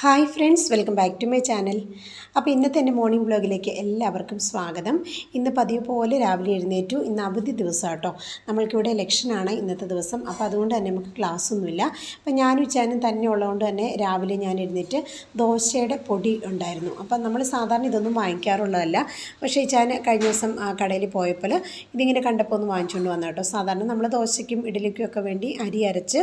Hi friends welcome back to my channel. അപ്പോൾ ഇന്നത്തെ എന്റെ മോർണിംഗ് ബ്ലോഗിലേക്ക് എല്ലാവർക്കും സ്വാഗതം. ഇന്ന് പതിവ് പോലെ രാവിലെ എഴുന്നേറ്റു. ഇന്ന് അവധി ദിവസം കേട്ടോ. നമ്മൾക്കിവിടെ ഇലക്ഷനാണ് ഇന്നത്തെ ദിവസം. അപ്പോൾ അതുകൊണ്ട് തന്നെ നമുക്ക് ക്ലാസ് ഒന്നുമില്ല. അപ്പോൾ ഞാനും ഉച്ചാനും തന്നെ ഉള്ളതുകൊണ്ട് തന്നെ രാവിലെ ഞാൻ എഴുന്നേറ്റ് ദോശയുടെ പൊടി ഉണ്ടായിരുന്നു. അപ്പോൾ നമ്മൾ സാധാരണ ഇതൊന്നും വാങ്ങിക്കാറുള്ളതല്ല. പക്ഷേ ഇച്ചാൻ കഴിഞ്ഞ ദിവസം കടയിൽ പോയപ്പോൾ ഇതിങ്ങനെ കണ്ടപ്പോൾ ഒന്ന് വാങ്ങിച്ചുകൊണ്ട് വന്നു കേട്ടോ. സാധാരണ നമ്മൾ ദോശയ്ക്കും ഇഡലിക്കും ഒക്കെ വേണ്ടി അരി അരച്ച്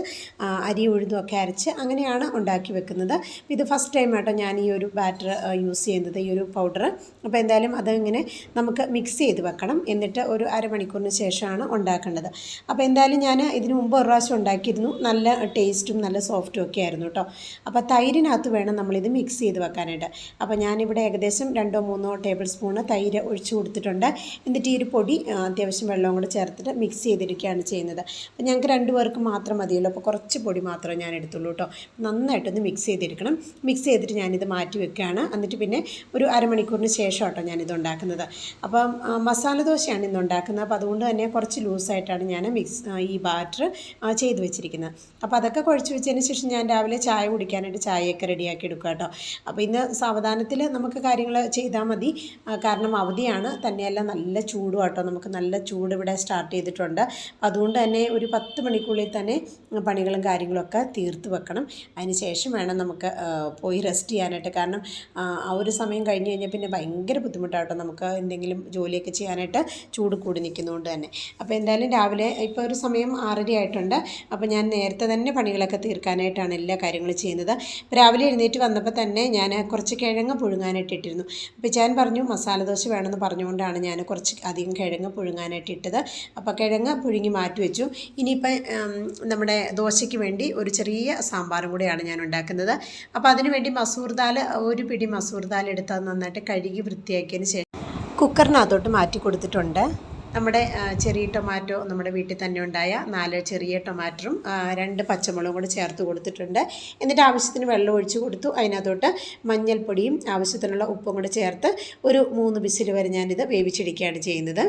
അരി ഉഴുതും ഒക്കെ അരച്ച് അങ്ങനെയാണ് ഉണ്ടാക്കി വെക്കുന്നത്. ഇത് ഫസ്റ്റ് ടൈം ആട്ടോ ഞാൻ ഈ ഒരു ബാറ്റർ യൂസ് ചെയ്യുന്നത് ഈ ഒരു പൗഡർ അപ്പോൾ എന്തായാലും അതിങ്ങനെ നമുക്ക് മിക്സ് ചെയ്ത് വെക്കണം. എന്നിട്ട് ഒരു അരമണിക്കൂറിന് ശേഷമാണ് ഉണ്ടാക്കേണ്ടത്. അപ്പോൾ എന്തായാലും ഞാൻ ഇതിന് മുമ്പ് ഒരു പ്രാവശ്യം ഉണ്ടാക്കിയിരുന്നു. നല്ല ടേസ്റ്റും നല്ല സോഫ്റ്റും ഒക്കെ ആയിരുന്നു കേട്ടോ അപ്പോൾ തൈരിനകത്ത് വേണം നമ്മളിത് മിക്സ് ചെയ്ത് വെക്കാനായിട്ട്. അപ്പോൾ ഞാനിവിടെ ഏകദേശം രണ്ടോ മൂന്നോ ടേബിൾ സ്പൂണ് തൈര് ഒഴിച്ച് കൊടുത്തിട്ടുണ്ട്. എന്നിട്ട് ഈ ഒരു പൊടി അത്യാവശ്യം വെള്ളവും കൂടെ ചേർത്തിട്ട് മിക്സ് ചെയ്തിരിക്കുകയാണ് ചെയ്യുന്നത്. അപ്പോൾ ഞങ്ങൾക്ക് രണ്ട് പേർക്ക് മാത്രം മതിയല്ലോ. അപ്പോൾ കുറച്ച് പൊടി മാത്രമേ ഞാൻ എടുത്തുള്ളൂ കേട്ടോ നന്നായിട്ടൊന്ന് മിക്സ് ചെയ്തിരിക്കണം. മിക്സ് ചെയ്തിട്ട് ഞാനിത് മാറ്റി വെക്കുകയാണ്. എന്നിട്ട് പിന്നെ ഒരു അരമണിക്കൂറിന് ശേഷം കേട്ടോ ഞാനിത് ഉണ്ടാക്കുന്നത്. അപ്പം മസാല ദോശയാണ് ഇന്ന് ഉണ്ടാക്കുന്നത്. അപ്പോൾ അതുകൊണ്ട് തന്നെ കുറച്ച് ലൂസായിട്ടാണ് ഞാൻ മിക്സ് ഈ ബാറ്റർ ചെയ്ത് വെച്ചിരിക്കുന്നത്. അപ്പോൾ അതൊക്കെ കുഴച്ച് വെച്ചതിന് ശേഷം ഞാൻ രാവിലെ ചായ കുടിക്കാനായിട്ട് ചായയൊക്കെ റെഡിയാക്കി എടുക്കുക കേട്ടോ. അപ്പോൾ ഇന്ന് സാവധാനത്തിൽ നമുക്ക് കാര്യങ്ങൾ ചെയ്താൽ മതി. കാരണം അവധിയാണ്. തന്നെയല്ല നല്ല ചൂടും കേട്ടോ നമുക്ക് നല്ല ചൂട് ഇവിടെ സ്റ്റാർട്ട് ചെയ്തിട്ടുണ്ട്. അതുകൊണ്ട് തന്നെ ഒരു പത്ത് മണിക്കുള്ളിൽ തന്നെ പണികളും കാര്യങ്ങളൊക്കെ തീർത്ത് വെക്കണം. അതിന് ശേഷം വേണം നമുക്ക് പോയി റെസ്റ്റ് ചെയ്യാനായിട്ട്. കാരണം ആ, ഒരു സമയം കഴിഞ്ഞ് കഴിഞ്ഞാൽ പിന്നെ ഭയങ്കര ബുദ്ധിമുട്ടാട്ടോ നമുക്ക് എന്തെങ്കിലും ജോലിയൊക്കെ ചെയ്യാനായിട്ട് ചൂട് കൂടി നിൽക്കുന്നതുകൊണ്ട് തന്നെ. അപ്പോൾ എന്തായാലും രാവിലെ ഇപ്പോൾ ഒരു സമയം ആറര ആയിട്ടുണ്ട്. അപ്പോൾ ഞാൻ നേരത്തെ തന്നെ പണികളൊക്കെ തീർക്കാനായിട്ടാണ് എല്ലാ കാര്യങ്ങളും ചെയ്യുന്നത്. രാവിലെ എഴുന്നേറ്റ് വന്നപ്പോൾ തന്നെ ഞാൻ കുറച്ച് കിഴങ്ങ് പുഴുങ്ങാനായിട്ട് ഇട്ടിരുന്നു. അപ്പോൾ ഞാൻ പറഞ്ഞു മസാല ദോശ വേണമെന്ന് പറഞ്ഞുകൊണ്ടാണ് ഞാൻ കുറച്ച് അധികം കിഴങ്ങ് പുഴുങ്ങാനായിട്ട് ഇട്ടത്. അപ്പോൾ കിഴങ്ങ് പുഴുങ്ങി മാറ്റി വെച്ചു. ഇനിയിപ്പോൾ ഉം, നമ്മുടെ ദോശയ്ക്ക് വേണ്ടി ഒരു ചെറിയ സാമ്പാറും കൂടെയാണ് ഞാൻ ഉണ്ടാക്കുന്നത്. അപ്പോൾ അതിന് വേണ്ടി മസൂർ ദാൽ ഒരു പിടി മസൂർ ദാൽ എടുത്ത് അത് നന്നായിട്ട് കഴുകി വൃത്തിയാക്കിയതിന് ശേഷം കുക്കറിനകത്തോട്ട് മാറ്റി കൊടുത്തിട്ടുണ്ട്. നമ്മുടെ ചെറിയ ടൊമാറ്റോ നമ്മുടെ വീട്ടിൽ തന്നെ ഉണ്ടായ നാല് ചെറിയ ടൊമാറ്ററും രണ്ട് പച്ചമുളകും കൂടെ ചേർത്ത് കൊടുത്തിട്ടുണ്ട്. എന്നിട്ട് ആവശ്യത്തിന് വെള്ളം ഒഴിച്ച് കൊടുത്തു. അതിനകത്തോട്ട് മഞ്ഞൾപ്പൊടിയും ആവശ്യത്തിനുള്ള ഉപ്പും കൂടെ ചേർത്ത് ഒരു മൂന്ന് ബിസിൽ വരെ ഞാനിത് വേവിച്ചെടുക്കുകയാണ് ചെയ്യുന്നത്.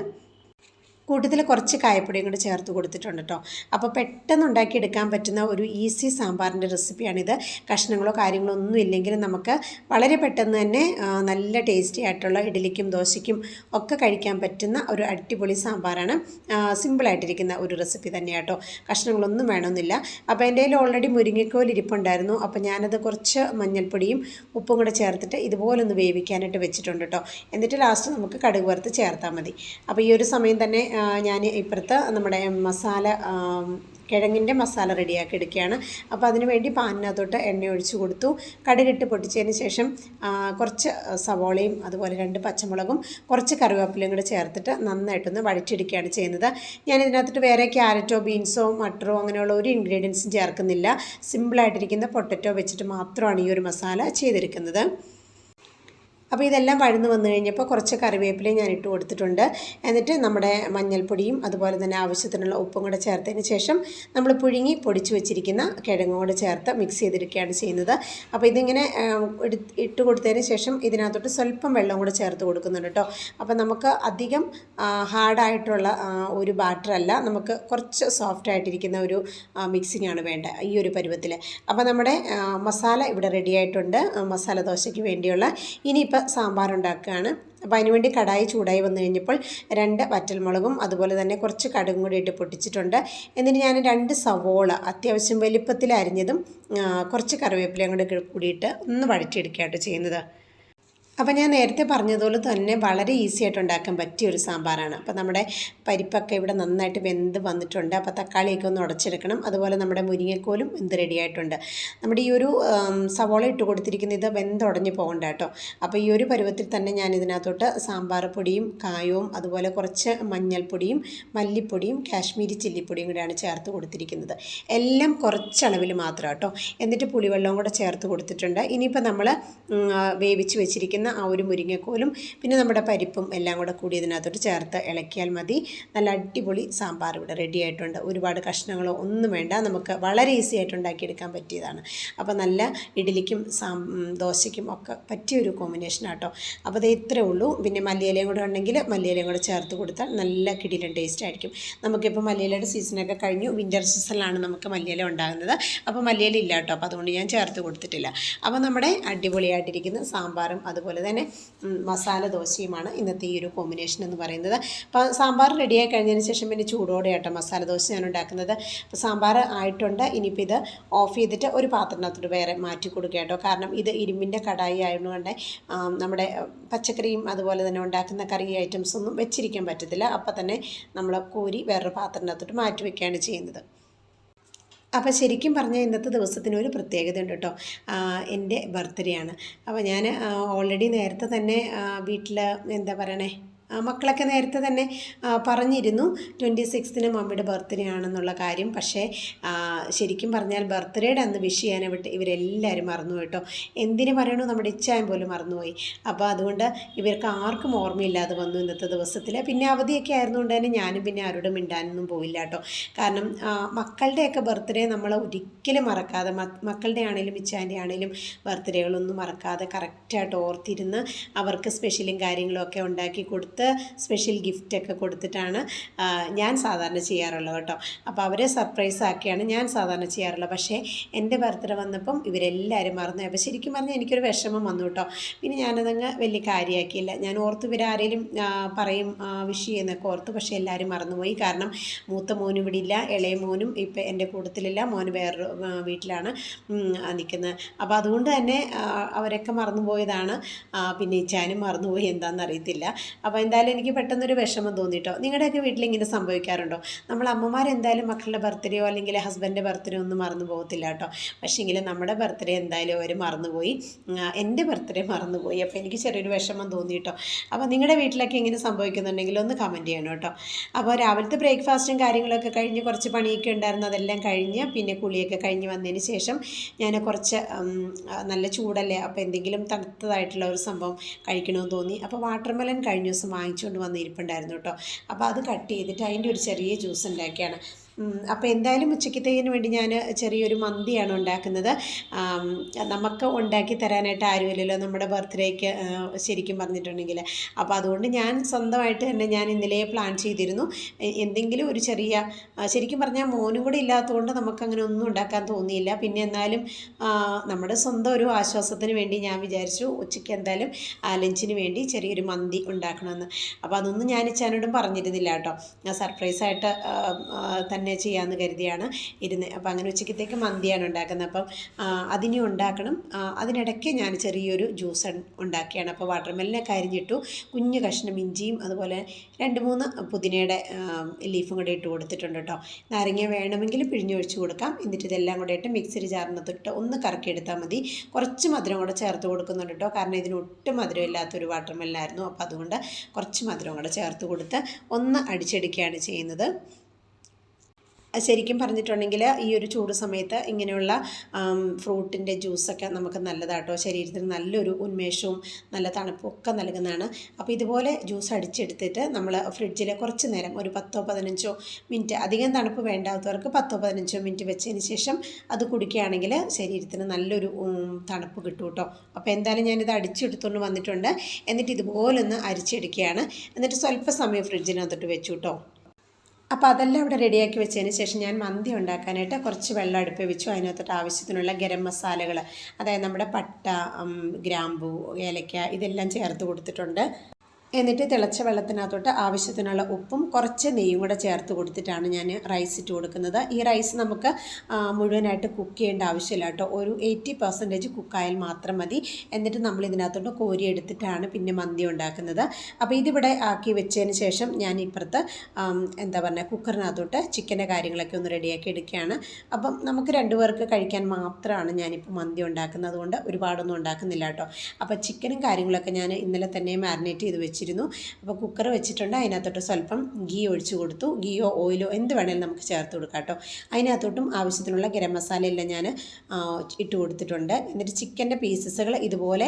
കൂട്ടത്തിൽ കുറച്ച് കായപ്പൊടിയും കൂടെ ചേർത്ത് കൊടുത്തിട്ടുണ്ട് കേട്ടോ അപ്പോൾ പെട്ടെന്ന് ഉണ്ടാക്കിയെടുക്കാൻ പറ്റുന്ന ഒരു ഈസി സാമ്പാറിന്റെ റെസിപ്പിയാണിത്. കഷ്ണങ്ങളോ കാര്യങ്ങളോ ഒന്നും ഇല്ലെങ്കിലും നമുക്ക് വളരെ പെട്ടെന്ന് തന്നെ നല്ല ടേസ്റ്റി ആയിട്ടുള്ള ഇഡലിക്കും ദോശയ്ക്കും ഒക്കെ കഴിക്കാൻ പറ്റുന്ന ഒരു അടിപൊളി സാമ്പാറാണ് സിമ്പിളായിട്ടിരിക്കുന്ന ഒരു റെസിപ്പി തന്നെയാട്ടോ കഷ്ണങ്ങളൊന്നും വേണമെന്നില്ല. അപ്പോൾ എന്റെ കയ്യിൽ ഓൾറെഡി മുരിങ്ങക്കോൽ ഇരിപ്പുണ്ടായിരുന്നു. അപ്പോൾ ഞാനത് കുറച്ച് മഞ്ഞൾപ്പൊടിയും ഉപ്പും കൂടെ ചേർത്തിട്ട് ഇതുപോലൊന്ന് വേവിക്കാനായിട്ട് വെച്ചിട്ടുണ്ട് കേട്ടോ എന്നിട്ട് ലാസ്റ്റ് നമുക്ക് കടുക് വറുത്ത് ചേർത്താൽ മതി. അപ്പോൾ ഈ ഒരു സമയം തന്നെ ഞാൻ ഇപ്പുറത്ത് നമ്മുടെ മസാല കിഴങ്ങിന്റെ മസാല റെഡിയാക്കി എടുക്കുകയാണ് അപ്പോൾ അതിന് വേണ്ടി പാനിനകത്തോട്ട് എണ്ണ ഒഴിച്ച് കൊടുത്തു. കടുകിട്ട് പൊട്ടിച്ചതിന് ശേഷം കുറച്ച് സവോളയും അതുപോലെ രണ്ട് പച്ചമുളകും കുറച്ച് കറിവേപ്പിലയും കൂടെ ചേർത്തിട്ട് നന്നായിട്ടൊന്ന് വഴറ്റിയെടുക്കുകയാണ് ചെയ്യുന്നത്. ഞാൻ ഇതിനകത്തിട്ട് വേറെ ക്യാരറ്റോ ബീൻസോ മട്ടറോ അങ്ങനെയുള്ള ഒരു ഇൻഗ്രീഡിയൻസും ചേർക്കുന്നില്ല. സിമ്പിളായിട്ടിരിക്കുന്ന പൊട്ടറ്റോ വെച്ചിട്ട് മാത്രമാണ് ഈ ഒരു മസാല ചെയ്തിരിക്കുന്നത് അപ്പോൾ ഇതെല്ലാം വഴന്ന് വന്നു കഴിഞ്ഞപ്പോൾ കുറച്ച് കറിവേപ്പിലയും ഞാൻ ഇട്ട് കൊടുത്തിട്ടുണ്ട്. എന്നിട്ട് നമ്മുടെ മഞ്ഞൾപ്പൊടിയും അതുപോലെ തന്നെ ആവശ്യത്തിനുള്ള ഉപ്പും കൂടെ ചേർത്തതിന് ശേഷം നമ്മൾ പുഴുങ്ങി പൊടിച്ച് വെച്ചിരിക്കുന്ന കിഴങ്ങും കൂടെ ചേർത്ത് മിക്സ് ചെയ്തെടുക്കുകയാണ് ചെയ്യുന്നത്. അപ്പോൾ ഇതിങ്ങനെ ഇട്ട് കൊടുത്തതിന് ശേഷം ഇതിനകത്തോട്ട് സ്വല്പം വെള്ളം കൂടെ ചേർത്ത് കൊടുക്കുന്നുണ്ട് കേട്ടോ. അപ്പോൾ നമുക്ക് അധികം ഹാർഡായിട്ടുള്ള ഒരു ബാറ്ററല്ല. നമുക്ക് കുറച്ച് സോഫ്റ്റ് ആയിട്ടിരിക്കുന്ന ഒരു മിക്സിംഗ് ആണ് വേണ്ട ഈ ഒരു പരുവത്തിൽ. അപ്പോൾ നമ്മുടെ മസാല ഇവിടെ റെഡി ആയിട്ടുണ്ട് മസാല ദോശയ്ക്ക് വേണ്ടിയുള്ള. ഇനിയിപ്പോൾ സാമ്പാർ ഉണ്ടാക്കുകയാണ് അപ്പോൾ അതിനുവേണ്ടി കടായി ചൂടായി വന്നു കഴിഞ്ഞപ്പോൾ രണ്ട് വറ്റൽമുളകും അതുപോലെ തന്നെ കുറച്ച് കടുകും കൂടി ഇട്ട് പൊട്ടിച്ചിട്ടുണ്ട്. എന്നിട്ട് ഞാൻ രണ്ട് സവോള അത്യാവശ്യം വലിപ്പത്തിൽ അരിഞ്ഞതും കുറച്ച് കറിവേപ്പിലയും കൂടി കൂടിയിട്ട് ഒന്ന് വഴറ്റിയെടുക്കുകയാട്ടോ ചെയ്യുന്നത്. അപ്പോൾ ഞാൻ നേരത്തെ പറഞ്ഞതുപോലെ തന്നെ വളരെ ഈസി ആയിട്ട് ഉണ്ടാക്കാൻ പറ്റിയ ഒരു സാമ്പാറാണ്. അപ്പോൾ നമ്മുടെ പരിപ്പൊക്കെ ഇവിടെ നന്നായിട്ട് വെന്ത് വന്നിട്ടുണ്ട്. അപ്പോൾ തക്കാളിയൊക്കെ ഒന്ന് ഉടച്ചെടുക്കണം. അതുപോലെ നമ്മുടെ മുരിങ്ങക്കോലും വെന്ത് റെഡിയായിട്ടുണ്ട് നമ്മുടെ ഈ ഒരു സവോള ഇട്ട് കൊടുത്തിരിക്കുന്ന ഇത് വെന്ത് വെന്തുടഞ്ഞ് പോകണ്ട കേട്ടോ. അപ്പോൾ ഈ ഒരു പരുവത്തിൽ തന്നെ ഞാൻ ഇതിനകത്തോട്ട് സാമ്പാർ പൊടിയും കായവും അതുപോലെ കുറച്ച് മഞ്ഞൾപ്പൊടിയും മല്ലിപ്പൊടിയും കാശ്മീരി ചില്ലിപ്പൊടിയും കൂടെയാണ് ചേർത്ത് കൊടുത്തിരിക്കുന്നത്. എല്ലാം കുറച്ചളവിൽ മാത്രം കേട്ടോ. എന്നിട്ട് പുളിവെള്ളവും കൂടെ ചേർത്ത് കൊടുത്തിട്ടുണ്ട്. ഇനിയിപ്പോൾ നമ്മൾ വേവിച്ച് വെച്ചിരിക്കുന്ന വെച്ചിരിക്കുന്ന ആ ഒരു മുരിങ്ങക്കോലും പിന്നെ നമ്മുടെ പരിപ്പും എല്ലാം കൂടെ കൂടി ഇതിനകത്തോട്ട് ചേർത്ത് ഇളക്കിയാൽ മതി. നല്ല അടിപൊളി സാമ്പാർ ഇവിടെ റെഡി ആയിട്ടുണ്ട്. ഒരുപാട് കഷ്ണങ്ങളോ ഒന്നും വേണ്ട. നമുക്ക് വളരെ ഈസി ആയിട്ട് ഉണ്ടാക്കിയെടുക്കാൻ പറ്റിയതാണ്. അപ്പോൾ നല്ല ഇഡ്ഡലിക്കും സാം ദോശയ്ക്കും ഒക്കെ പറ്റിയൊരു കോമ്പിനേഷൻ ആട്ടോ. അപ്പോൾ അത് ഇത്രേ ഉള്ളൂ. പിന്നെ മല്ലിയിലയും കൂടെ ഉണ്ടെങ്കിൽ മല്ലിയിലയും കൂടെ ചേർത്ത് കൊടുത്താൽ നല്ല കിടിലും ടേസ്റ്റ് ആയിരിക്കും. നമുക്കിപ്പോൾ മല്ലിയിലയുടെ സീസണൊക്കെ കഴിഞ്ഞു. വിന്റർ സീസണിലാണ് നമുക്ക് മല്ലിയില ഉണ്ടാകുന്നത്. അപ്പോൾ മല്ലിയില ഇല്ല കേട്ടോ. അപ്പോൾ അതുകൊണ്ട് ഞാൻ ചേർത്ത് കൊടുത്തിട്ടില്ല. അപ്പോൾ നമ്മുടെ അടിപൊളിയായിട്ടിരിക്കുന്ന സാമ്പാറും അതുപോലെ തന്നെ ഉം, മസാല ദോശയുമാണ് ഇന്നത്തെ ഈ ഒരു കോമ്പിനേഷൻ എന്ന് പറയുന്നത്. അപ്പോൾ സാമ്പാർ റെഡിയായി കഴിഞ്ഞതിന് ശേഷം പിന്നെ ചൂടോടെ ആട്ടോ മസാല ദോശ ഞാൻ ഉണ്ടാക്കുന്നത്. അപ്പോൾ സാമ്പാർ ആയിട്ടുണ്ട് ഇനിയിപ്പോൾ ഇത് ഓഫ് ചെയ്തിട്ട് ഒരു പാത്രത്തിനകത്തോട്ട് വേറെ മാറ്റി കൊടുക്കുക കേട്ടോ. കാരണം ഇത് ഇരുമ്പിന്റെ കടായി ആയതുകൊണ്ട് നമ്മുടെ പച്ചക്കറിയും അതുപോലെ തന്നെ ഉണ്ടാക്കുന്ന കറി ഐറ്റംസ് ഒന്നും വെച്ചിരിക്കാൻ പറ്റത്തില്ല. അപ്പം തന്നെ നമ്മൾ കോരി വേറൊരു പാത്രത്തിനകത്തോട്ട് മാറ്റി വയ്ക്കുകയാണ് ചെയ്യുന്നത്. അപ്പോൾ ശരിക്കും പറഞ്ഞാൽ ഇന്നത്തെ ദിവസത്തിന് ഒരു പ്രത്യേകത ഉണ്ട് കേട്ടോ എന്റെ ബർത്ത്ഡേ ആണ്. അപ്പോൾ ഞാൻ ഓൾറെഡി നേരത്തെ തന്നെ വീട്ടിൽ എന്താ പറയണേ? മക്കളൊക്കെ നേരത്തെ തന്നെ പറഞ്ഞിരുന്നു. ട്വന്റി സിക്സ്തിന് മമ്മിയുടെ ബർത്ത്ഡേ ആണെന്നുള്ള കാര്യം. പക്ഷേ ശരിക്കും പറഞ്ഞാൽ ബർത്ത്ഡേയുടെ അന്ന് വിഷ് ചെയ്യാനെ വിട്ട് ഇവരെല്ലാവരും മറന്നു കേട്ടോ എന്തിനു പറയണോ? നമ്മുടെ ഇച്ഛായം പോലും മറന്നുപോയി. അപ്പോൾ അതുകൊണ്ട് ഇവർക്ക് ആർക്കും ഓർമ്മയില്ലാതെ വന്നു ഇന്നത്തെ ദിവസത്തിൽ പിന്നെ അവധിയൊക്കെ ആയിരുന്നുകൊണ്ട് തന്നെ ഞാനും പിന്നെ ആരോടും മിണ്ടാനൊന്നും പോയില്ല കേട്ടോ. കാരണം മക്കളുടെയൊക്കെ ബർത്ത്ഡേ നമ്മൾ ഒരിക്കലും മറക്കാതെ മക്കളുടെ ആണെങ്കിലും ഇച്ഛാന്റെ ആണെങ്കിലും ബർത്ത്ഡേകളൊന്നും മറക്കാതെ കറക്റ്റായിട്ട് ഓർത്തിരുന്ന് അവർക്ക് സ്പെഷ്യലും കാര്യങ്ങളും ഒക്കെ ഉണ്ടാക്കി കൊടുത്ത് സ്പെഷ്യൽ ഗിഫ്റ്റൊക്കെ കൊടുത്തിട്ടാണ് ഞാൻ സാധാരണ ചെയ്യാറുള്ളത് കേട്ടോ. അപ്പോൾ അവരെ സർപ്രൈസ് ആക്കിയാണ് ഞാൻ സാധാരണ ചെയ്യാറുള്ളത്. പക്ഷേ എന്റെ ബർത്ത്ഡേ വന്നപ്പം ഇവരെല്ലാവരും മറന്നു അപ്പോൾ ശരിക്കും പറഞ്ഞാൽ എനിക്കൊരു വിഷമം വന്നു കേട്ടോ. പിന്നെ ഞാനതങ്ങ് വലിയ കാര്യമാക്കിയില്ല ഞാൻ ഓർത്ത് ഇവരാരേലും പറയും വിഷ് ചെയ്യുന്നൊക്കെ ഓർത്ത് പക്ഷേ എല്ലാവരും മറന്നുപോയി കാരണം മൂത്ത മോനും ഇവിടെ ഇല്ല ഇളയ മോനും ഇപ്പം എന്റെ കൂട്ടത്തിലില്ല മോന് വേറൊരു വീട്ടിലാണ് നിൽക്കുന്നത്. അപ്പോൾ അതുകൊണ്ട് തന്നെ അവരൊക്കെ മറന്നുപോയതാണ് പിന്നെ ഇച്ചാനും മറന്നുപോയി എന്താണെന്ന് അറിയത്തില്ല. അപ്പോൾ എന്തായാലും എനിക്ക് പെട്ടെന്നൊരു വിഷമം തോന്നിട്ടോ നിങ്ങളുടെയൊക്കെ വീട്ടിൽ ഇങ്ങനെ സംഭവിക്കാറുണ്ടോ? നമ്മൾ അമ്മമാർ എന്തായാലും മക്കളുടെ ബർത്ത്ഡേയോ അല്ലെങ്കിൽ ഹസ്ബൻഡിന്റെ ബർത്ത്ഡേ ഒന്നും മറന്നു പോകത്തില്ല കേട്ടോ പക്ഷേങ്കിൽ നമ്മുടെ ബർത്ത്ഡേ എന്തായാലും അവർ മറന്നുപോയി. എന്റെ ബർത്ത്ഡേ മറന്നുപോയി. അപ്പോൾ എനിക്ക് ചെറിയൊരു വിഷമം തോന്നി കേട്ടോ അപ്പോൾ നിങ്ങളുടെ വീട്ടിലൊക്കെ ഇങ്ങനെ സംഭവിക്കുന്നുണ്ടെങ്കിൽ ഒന്ന് കമന്റ് ചെയ്യണം കേട്ടോ അപ്പോൾ രാവിലത്തെ ബ്രേക്ക്ഫാസ്റ്റും കാര്യങ്ങളൊക്കെ കഴിഞ്ഞ് കുറച്ച് പണിയൊക്കെ ഉണ്ടായിരുന്നു. അതെല്ലാം കഴിഞ്ഞ് പിന്നെ കുളിയൊക്കെ കഴിഞ്ഞ് വന്നതിന് ശേഷം ഞാൻ കുറച്ച് നല്ല ചൂടല്ലേ? അപ്പോൾ എന്തെങ്കിലും തണുത്തതായിട്ടുള്ള ഒരു സംഭവം കഴിക്കണമെന്ന് തോന്നി. അപ്പോൾ വാട്ടർമെലൻ കഴിഞ്ഞ ദിവസം വാങ്ങിച്ചുകൊണ്ട് വന്ന് ഇരിപ്പുണ്ടായിരുന്നു കേട്ടോ. അപ്പോൾ അത് കട്ട് ചെയ്തിട്ട് അതിന്റെ ഒരു ചെറിയ ജ്യൂസ് ഉണ്ടാക്കിയാണ്. അപ്പോൾ എന്തായാലും ഉച്ചക്കത്തേക്കിന് വേണ്ടി ഞാൻ ചെറിയൊരു മന്തിയാണ് ഉണ്ടാക്കുന്നത്. നമുക്ക് ഉണ്ടാക്കി തരാനായിട്ട് ആരുമില്ലല്ലോ നമ്മുടെ ബർത്ത്ഡേക്ക് ശരിക്കും പറഞ്ഞിട്ടുണ്ടെങ്കിൽ അപ്പോൾ അതുകൊണ്ട് ഞാൻ സ്വന്തമായിട്ട് തന്നെ ഞാൻ ഇന്നലെ പ്ലാൻ ചെയ്തിരുന്നു. എന്തെങ്കിലും ഒരു ചെറിയ ശരിക്കും പറഞ്ഞാൽ മോനും കൂടെ ഇല്ലാത്തതുകൊണ്ട് നമുക്കങ്ങനെ ഒന്നും ഉണ്ടാക്കാൻ തോന്നിയില്ല. പിന്നെ എന്നാലും നമ്മുടെ സ്വന്തം ഒരു ആശ്വാസത്തിന് വേണ്ടി ഞാൻ വിചാരിച്ചു ഉച്ചയ്ക്ക് എന്തായാലും ലഞ്ചിന് വേണ്ടി ചെറിയൊരു മന്തി ഉണ്ടാക്കണമെന്ന്. അപ്പോൾ അതൊന്നും ഞാൻ ഇച്ചാനോടും പറഞ്ഞിരുന്നില്ല കേട്ടോ. സർപ്രൈസായിട്ട് തന്നെ ചെയ്യാമെന്ന് കരുതിയാണ് ഇരുന്ന്. അപ്പോൾ അങ്ങനെ ഉച്ചക്കത്തേക്ക് മന്തിയാണ് ഉണ്ടാക്കുന്നത്. അപ്പം അതിനെ ഉണ്ടാക്കണം. അതിനിടയ്ക്ക് ഞാൻ ചെറിയൊരു ജ്യൂസ് ഉണ്ടാക്കിയാണ്. അപ്പോൾ വാട്ടർമെലിനൊക്കെ അരിഞ്ഞിട്ടു കുഞ്ഞു കഷ്ണം ഇഞ്ചിയും അതുപോലെ രണ്ട് മൂന്ന് പുതിനയുടെ ലീഫും കൂടെ ഇട്ട് കൊടുത്തിട്ടുണ്ട് കേട്ടോ നാരങ്ങ വേണമെങ്കിൽ പിഴിഞ്ഞൊഴിച്ച് കൊടുക്കാം. എന്നിട്ട് ഇതെല്ലാം കൂടെ ഇട്ട് മിക്സിയിൽ ചാർന്നത്തിട്ട് ഒന്ന് കറക്കിയെടുത്താൽ മതി. കുറച്ച് മധുരം കൂടെ ചേർത്ത് കൊടുക്കുന്നുണ്ട് കേട്ടോ കാരണം ഇതിന് ഒട്ടും മധുരം ഇല്ലാത്തൊരു വാട്ടർമെലിനായിരുന്നു അപ്പോൾ അതുകൊണ്ട് കുറച്ച് മധുരം കൂടെ ചേർത്ത് കൊടുത്ത് ഒന്ന് അടിച്ചെടുക്കുകയാണ് ചെയ്യുന്നത്. ശരിക്കും പറഞ്ഞിട്ടുണ്ടെങ്കിൽ ഈ ഒരു ചൂട് സമയത്ത് ഇങ്ങനെയുള്ള ഫ്രൂട്ടിന്റെ ജ്യൂസൊക്കെ നമുക്ക് നല്ലതാട്ടോ. ശരീരത്തിന് നല്ലൊരു ഉന്മേഷവും നല്ല തണുപ്പും ഒക്കെ നൽകുന്നതാണ്. അപ്പോൾ ഇതുപോലെ ജ്യൂസ് അടിച്ചെടുത്തിട്ട് നമ്മൾ ഫ്രിഡ്ജിൽ കുറച്ച് നേരം ഒരു പത്തോ പതിനഞ്ചോ മിനിറ്റ് അധികം തണുപ്പ് വേണ്ടാത്തവർക്ക് പത്തോ പതിനഞ്ചോ മിനിറ്റ് വെച്ചതിന് ശേഷം അത് കുടിക്കുകയാണെങ്കിൽ ശരീരത്തിന് നല്ലൊരു തണുപ്പ് കിട്ടും കേട്ടോ. അപ്പോൾ എന്തായാലും ഞാനിത് അടിച്ചെടുത്തുകൊണ്ട് വന്നിട്ടുണ്ട്. എന്നിട്ട് ഇതുപോലൊന്ന് അരിച്ചെടുക്കുകയാണ്. എന്നിട്ട് സ്വല്പ സമയം ഫ്രിഡ്ജിനകത്തോട്ട് വെച്ചു കേട്ടോ. അപ്പോൾ അതെല്ലാം ഇവിടെ റെഡിയാക്കി വെച്ചതിന് ശേഷം ഞാൻ മന്തി ഉണ്ടാക്കാനായിട്ട് കുറച്ച് വെള്ളം അടുപ്പ് വെച്ചു. അതിനകത്തോട്ട് ആവശ്യത്തിനുള്ള ഗരം മസാലകൾ അതായത് നമ്മുടെ പട്ട ഗ്രാമ്പു ഏലക്ക ഇതെല്ലാം ചേർത്ത് കൊടുത്തിട്ടുണ്ട്. എന്നിട്ട് തിളച്ച വെള്ളത്തിനകത്തോട്ട് ആവശ്യത്തിനുള്ള ഉപ്പും കുറച്ച് നെയ്യും കൂടെ ചേർത്ത് കൊടുത്തിട്ടാണ് ഞാൻ റൈസ് ഇട്ട് കൊടുക്കുന്നത്. ഈ റൈസ് നമുക്ക് മുഴുവനായിട്ട് കുക്ക് ചെയ്യേണ്ട ആവശ്യമില്ല കേട്ടോ. ഒരു എയ്റ്റി പെർസെന്റേജ് കുക്കായാൽ മാത്രം മതി. എന്നിട്ട് നമ്മൾ ഇതിനകത്തോട്ട് കോരി എടുത്തിട്ടാണ് പിന്നെ മന്തി ഉണ്ടാക്കുന്നത്. അപ്പോൾ ഇതിവിടെ ആക്കി വെച്ചതിന് ശേഷം ഞാൻ ഇപ്പുറത്ത് എന്താ പറയുക കുക്കറിനകത്തോട്ട് ചിക്കന്റെ കാര്യങ്ങളൊക്കെ ഒന്ന് റെഡിയാക്കി എടുക്കുകയാണ്. അപ്പം നമുക്ക് രണ്ടുപേർക്ക് കഴിക്കാൻ മാത്രമാണ് ഞാനിപ്പോൾ മന്തി ഉണ്ടാക്കുന്നത്. അതുകൊണ്ട് ഒരുപാടൊന്നും ഉണ്ടാക്കുന്നില്ല കേട്ടോ. അപ്പോൾ ചിക്കനും കാര്യങ്ങളൊക്കെ ഞാൻ ഇന്നലെ തന്നെ മാരിനേറ്റ് ചെയ്ത് വെച്ചിരുന്നു അപ്പോൾ കുക്കർ വെച്ചിട്ടുണ്ട്. അതിനകത്തോട്ട് സ്വല്പം ഗീ ഒഴിച്ചു കൊടുത്തു. ഗീയോ ഓയിലോ എന്ത് വേണേലും നമുക്ക് ചേർത്ത് കൊടുക്കാം കേട്ടോ. അതിനകത്തോട്ടും ആവശ്യത്തിനുള്ള ഗരം മസാലയെല്ലാം ഞാൻ ഇട്ട് കൊടുത്തിട്ടുണ്ട്. എന്നിട്ട് ചിക്കന്റെ പീസസുകൾ ഇതുപോലെ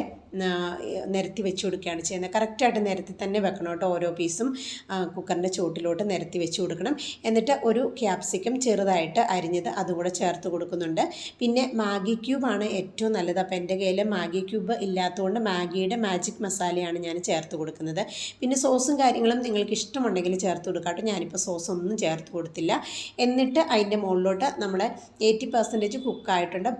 നിരത്തി വെച്ച് കൊടുക്കുകയാണ് ചെയ്യുന്നത്. കറക്റ്റായിട്ട് നിരത്തി തന്നെ വെക്കണം കേട്ടോ ഓരോ പീസും കുക്കറിന്റെ ചുവട്ടിലോട്ട് നിരത്തി വെച്ച് കൊടുക്കണം. എന്നിട്ട് ഒരു ക്യാപ്സിക്കം ചെറുതായിട്ട് അരിഞ്ഞത് അതുകൂടെ ചേർത്ത് കൊടുക്കുന്നുണ്ട്. പിന്നെ മാഗി ക്യൂബാണ് ഏറ്റവും നല്ലത്. അപ്പോൾ എന്റെ കയ്യിൽ മാഗി ക്യൂബ് ഇല്ലാത്തതുകൊണ്ട് മാഗിയുടെ മാജിക് മസാലയാണ് ഞാൻ ചേർത്ത് കൊടുക്കുന്നത്. പിന്നെ സോസും കാര്യങ്ങളും നിങ്ങൾക്ക് ഇഷ്ടമുണ്ടെങ്കിൽ ചേർത്ത് കൊടുക്കാട്ടോ ഞാനിപ്പോൾ സോസ് ഒന്നും ചേർത്ത് കൊടുത്തില്ല. എന്നിട്ട് അതിന്റെ മുകളിലോട്ട് നമ്മൾ എയ്റ്റി പെർസെന്റേജ് കുക്കായിട്ടുണ്ട്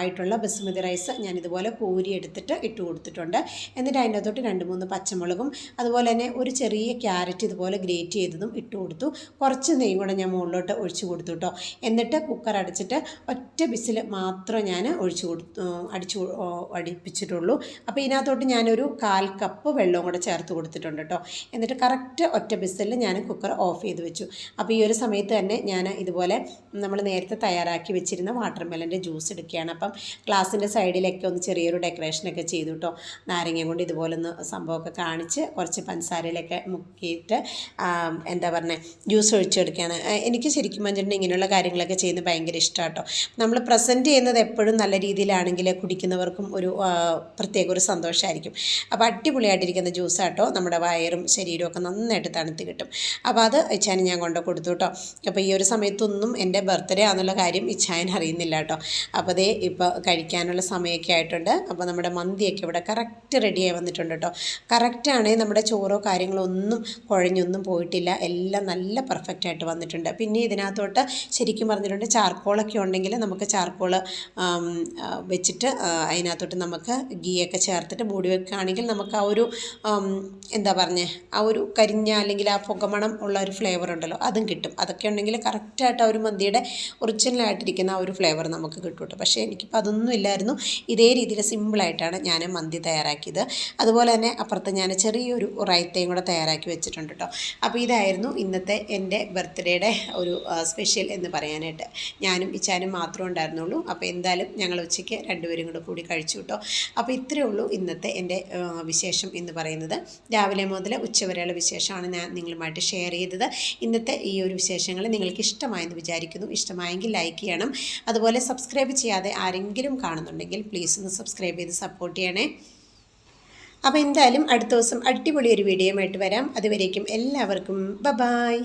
ആയിട്ടുള്ള ബസുമതി റൈസ് ഞാനിതുപോലെ കോരി എടുത്തിട്ട് ഇട്ട് കൊടുത്തിട്ടുണ്ട്. എന്നിട്ട് അതിനകത്തോട്ട് രണ്ട് മൂന്ന് പച്ചമുളകും അതുപോലെ തന്നെ ഒരു ചെറിയ ക്യാരറ്റ് ഇതുപോലെ ഗ്രേറ്റ് ചെയ്തതും ഇട്ട് കൊടുത്തു. കുറച്ച് നെയ്യും കൂടെ ഞാൻ മുകളിലോട്ട് ഒഴിച്ച് കൊടുത്തു കേട്ടോ. എന്നിട്ട് കുക്കർ അടച്ചിട്ട് ഒറ്റ ബിസിൽ മാത്രം ഞാൻ ഒഴിച്ച് കൊടുത്തു അടിച്ചു അടിപ്പിച്ചിട്ടുള്ളൂ. അപ്പോൾ ഇതിനകത്തോട്ട് ഞാനൊരു കാൽ കപ്പ് വെള്ളവും കൂടെ ചേർത്ത് കൊടുത്തിട്ടുണ്ട് കേട്ടോ. എന്നിട്ട് കറക്റ്റ് ഒറ്റ ബിസിൽ ഞാൻ കുക്കർ ഓഫ് ചെയ്ത് വെച്ചു. അപ്പോൾ ഈ ഒരു സമയത്ത് തന്നെ ഞാൻ ഇതുപോലെ നമ്മൾ നേരത്തെ തയ്യാറാക്കി വെച്ചിരുന്ന വാട്ടർ മെലന്റെ ജ്യൂസ് എടുക്കുകയാണ്. അപ്പം ഗ്ലാസിന്റെ സൈഡിലൊക്കെ ഒന്ന് ചെറിയൊരു ഡെക്കറേഷനൊക്കെ ചെയ്തു കേട്ടോ. നാരങ്ങ കൊണ്ട് ഇതുപോലെ ഒന്ന് സംഭവമൊക്കെ കാണിച്ച് കുറച്ച് പഞ്ചസാരയിലൊക്കെ മുക്കിയിട്ട് എന്താ പറയുക ജ്യൂസ് ഒഴിച്ചെടുക്കുകയാണ്. എനിക്ക് ശരിക്കും പറഞ്ഞിട്ടുണ്ടെങ്കിൽ ഇങ്ങനെയുള്ള കാര്യങ്ങളൊക്കെ ചെയ്യുന്നത് ഭയങ്കര ഇഷ്ടമാണ് കേട്ടോ നമ്മൾ പ്രസന്റ് ചെയ്യുന്നത് എപ്പോഴും നല്ല രീതിയിലാണെങ്കിൽ കുടിക്കുന്നവർക്കും ഒരു പ്രത്യേക ഒരു സന്തോഷമായിരിക്കും. അപ്പോൾ അടിപൊളിയായിട്ടിരിക്കുന്ന ജ്യൂസ് കേട്ടോ നമ്മുടെ വയറും ശരീരവും ഒക്കെ നന്നായിട്ട് തണുത്ത് കിട്ടും. അപ്പോൾ അത് ഇച്ചാൻ ഞാൻ കൊണ്ട് കൊടുത്തു കേട്ടോ. അപ്പോൾ ഈ ഒരു സമയത്തൊന്നും എന്റെ ബർത്ത്ഡേ ആണെന്നുള്ള കാര്യം ഇച്ചായൻ അറിയുന്നില്ല കേട്ടോ. അപ്പോൾ അതേ ഇപ്പോൾ കഴിക്കാനുള്ള സമയമൊക്കെ ആയിട്ടുണ്ട്. അപ്പോൾ നമ്മുടെ മന്തിയൊക്കെ കറക്റ്റ് റെഡിയായി വന്നിട്ടുണ്ട് കേട്ടോ. കറക്റ്റാണ് നമ്മുടെ ചോറോ കാര്യങ്ങളോ ഒന്നും കുഴഞ്ഞൊന്നും പോയിട്ടില്ല. എല്ലാം നല്ല പെർഫെക്റ്റ് ആയിട്ട് വന്നിട്ടുണ്ട്. പിന്നെ ഇതിനകത്തോട്ട് ശരിക്കും പറഞ്ഞിട്ടുണ്ട് ചാർക്കോളൊക്കെ ഉണ്ടെങ്കിൽ നമുക്ക് ചാർക്കോൾ വെച്ചിട്ട് അതിനകത്തോട്ട് നമുക്ക് ഗീയൊക്കെ ചേർത്തിട്ട് മൂടി വെക്കുകയാണെങ്കിൽ നമുക്ക് ആ ഒരു എന്താ പറഞ്ഞേ ആ ഒരു കരിഞ്ഞ അല്ലെങ്കിൽ ആ പുകമണം ഉള്ള ഒരു ഫ്ലേവർ ഉണ്ടല്ലോ അതും കിട്ടും. അതൊക്കെ ഉണ്ടെങ്കിൽ കറക്റ്റായിട്ട് ആ ഒരു മന്തിയുടെ ഒറിജിനലായിട്ടിരിക്കുന്ന ആ ഒരു ഫ്ലേവർ നമുക്ക് കിട്ടും കേട്ടോ. പക്ഷേ എനിക്കിപ്പോൾ അതൊന്നും ഇല്ലായിരുന്നു. ഇതേ രീതിയിൽ സിമ്പിളായിട്ടാണ് ഞാൻ തയ്യാറാക്കിയത്. അതുപോലെ തന്നെ അപ്പുറത്ത് ഞാൻ ചെറിയൊരു റൈത്തയും കൂടെ തയ്യാറാക്കി വെച്ചിട്ടുണ്ട് കേട്ടോ. അപ്പോൾ ഇതായിരുന്നു ഇന്നത്തെ എന്റെ ബർത്ത്ഡേയുടെ ഒരു സ്പെഷ്യൽ എന്ന് പറയാനായിട്ട് ഞാനും ഇച്ചാനും മാത്രമേ ഉണ്ടായിരുന്നുള്ളൂ. അപ്പോൾ എന്തായാലും ഞങ്ങൾ ഉച്ചയ്ക്ക് രണ്ടുപേരും കൂടെ കൂടി കഴിച്ചു കേട്ടോ. അപ്പോൾ ഇത്രയേ ഉള്ളൂ ഇന്നത്തെ എന്റെ വിശേഷം എന്ന് പറയുന്നത്. രാവിലെ മുതൽ ഉച്ചവരെയുള്ള വിശേഷമാണ് ഞാൻ നിങ്ങളുമായിട്ട് ഷെയർ ചെയ്തത്. ഇന്നത്തെ ഈ ഒരു വിശേഷങ്ങൾ നിങ്ങൾക്ക് ഇഷ്ടമായെന്ന് വിചാരിക്കുന്നു. ഇഷ്ടമായെങ്കിൽ ലൈക്ക് ചെയ്യണം. അതുപോലെ സബ്സ്ക്രൈബ് ചെയ്യാതെ ആരെങ്കിലും കാണുന്നുണ്ടെങ്കിൽ പ്ലീസ് ഒന്ന് സബ്സ്ക്രൈബ് ചെയ്ത് സപ്പോർട്ട് ചെയ്യണേ. അപ്പോൾ എന്തായാലും അടുത്ത ദിവസം അടിപൊളി ഒരു വീഡിയോയുമായിട്ട് വരാം. അതുവരേക്കും എല്ലാവർക്കും. ബ ബായ്